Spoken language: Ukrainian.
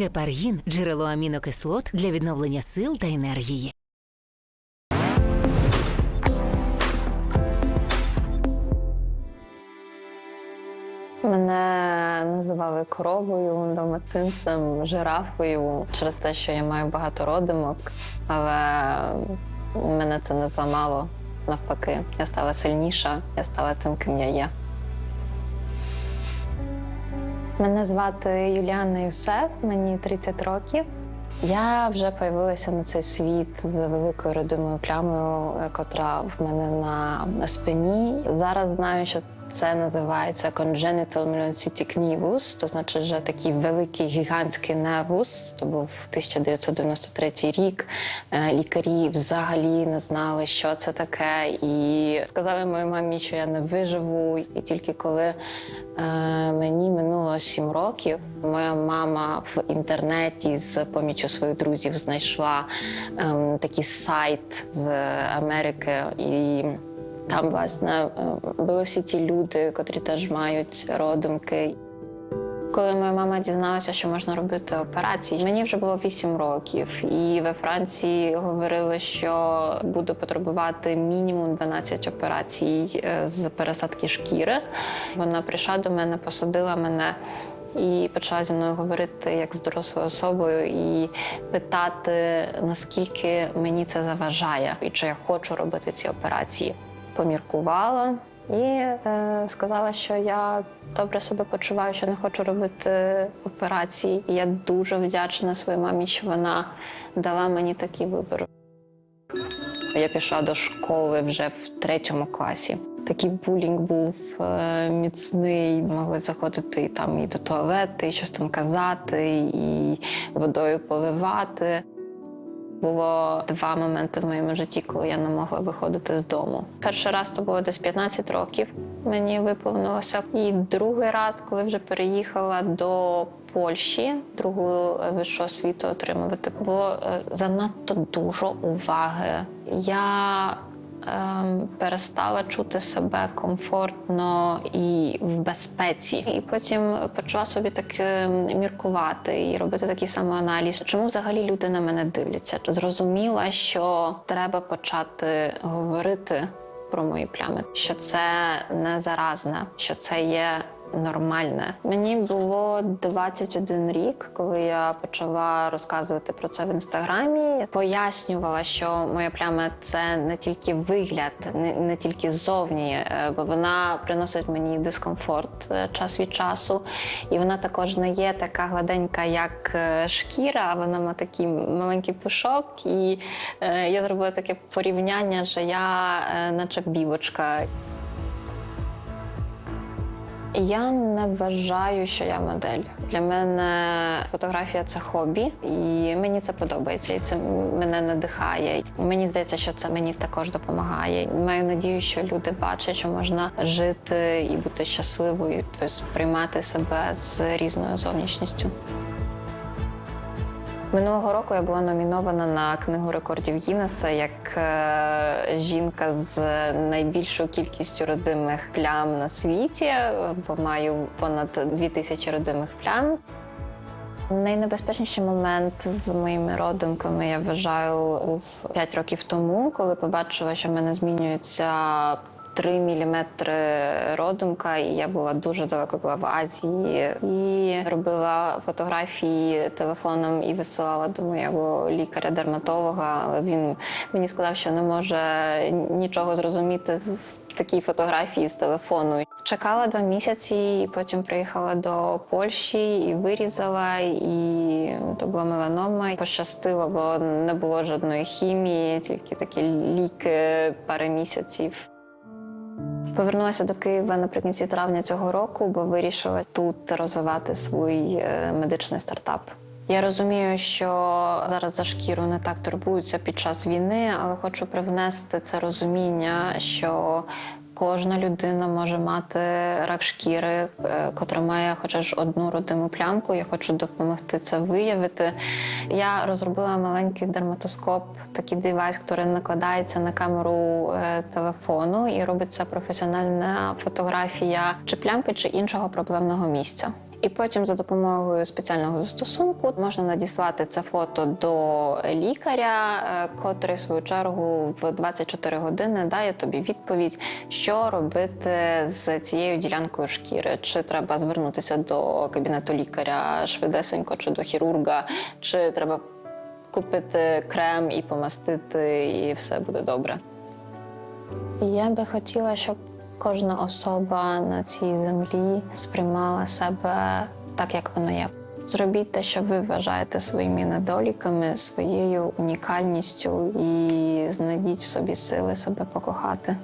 Гепаргін джерело амінокислот для відновлення сил та енергії. Мене називали коровою, далматинцем, жирафою через те, що я маю багато родимок, але мене це не зламало. Навпаки, я стала сильніша, я стала тим, ким я є. Мене звати Юліана Юсеф, мені 30 років. Я вже появилася на цей світ з великою родимою плямою, котра в мене на спині. Зараз знаю, що це називається congenital melanocytic nevus, то значить, що такий великий гігантський невус. То був 1993 рік. Е, Лікарі взагалі не знали, що це таке, і сказали моїй мамі, що я не виживу. І тільки коли е, мені минуло 7 років, моя мама в інтернеті з поміччю своїх друзів знайшла ем, такий сайт з Америки і. Там, власне, е, були всі ті люди, котрі теж мають родимки. Коли моя мама дізналася, що можна робити операції, мені вже було 8 років, і во Франції говорили, що буду потребувати мінімум 12 операцій е, з пересадки шкіри. Вона прийшла до мене, посадила мене. І почала зі мною говорити як з дорослою особою і питати, наскільки мені це заважає, і чи я хочу робити ці операції. Поміркувала і е, сказала, що я добре себе почуваю, що не хочу робити операції. І я дуже вдячна своїй мамі, що вона дала мені такий вибір. Я пішла до школи вже в третьому класі. Такий булінг був е, міцний, могли заходити і там і до туалету, і щось там казати, і водою поливати. Було два моменти в моєму житті, коли я не могла виходити з дому. Перший раз то було десь 15 років. Мені виповнилося. І другий раз, коли вже переїхала до Польщі, другу е, вищу освіту отримувати, було е, занадто дуже уваги. Я перестала чути себе комфортно і в безпеці. І потім почала собі так ем, міркувати і робити такий самоаналіз. Чому взагалі люди на мене дивляться? Зрозуміла, що треба почати говорити про мої плями, що це не заразне, що це є нормальне. Мені було 21 рік, коли я почала розказувати про це в інстаграмі. Пояснювала, що моя пляма це не тільки вигляд, не, не тільки зовні, е, бо вона приносить мені дискомфорт е, час від часу. І вона також не є така гладенька, як е, шкіра. Вона має такий маленький пушок. І я зробила таке порівняння, що я наче бівочка. Я не вважаю, що я модель. Для мене фотографія це хобі, і мені це подобається, і це мене надихає. Мені здається, що це мені також допомагає. Маю надію, що люди бачать, що можна жити і бути щасливою, і сприймати себе з різною зовнішністю. Минулого року я була номінована на книгу рекордів Гіннеса як е, жінка з найбільшою кількістю родимих плям на світі, бо маю понад дві тисячі родимих плям. Найнебезпечніший момент з моїми родимками я вважаю був 5 років тому, коли побачила, що в мене змінюється 3 міліметри родимка, і я була дуже далеко була в Азії і робила фотографії телефоном і висилала до моєго лікаря-дерматолога. Він мені сказав, що не може нічого зрозуміти з такій фотографії з телефону. Чекала два місяці, і потім приїхала до Польщі і вирізала, і то була меланома. Пощастило, бо не було жодної хімії, тільки такі ліки пари місяців. Повернулася до Києва наприкінці травня цього року, бо вирішила тут розвивати свій е, медичний стартап. Я розумію, що зараз за шкіру не так турбуються під час війни, але хочу привнести це розуміння, що кожна людина може мати рак шкіри, е, котра має хоча ж одну родиму плямку. Я хочу допомогти це виявити. Я розробила маленький дерматоскоп, такий девайс, який накладається на камеру е, телефону і робиться професіональна фотографія чи плямки, чи іншого проблемного місця. І потім за допомогою спеціального застосунку можна надіслати це фото до лікаря, е, котрий в свою чергу в 24 години дає тобі відповідь, що робити з цією ділянкою шкіри. Чи треба звернутися до кабінету лікаря швидесенько, чи до хірурга, чи треба купити крем і помастити, і все буде добре. Я би хотіла, щоб кожна особа на цій землі сприймала себе так, як вона є. Зробіть те, що ви вважаєте своїми недоліками, своєю унікальністю, і знайдіть в собі сили себе покохати.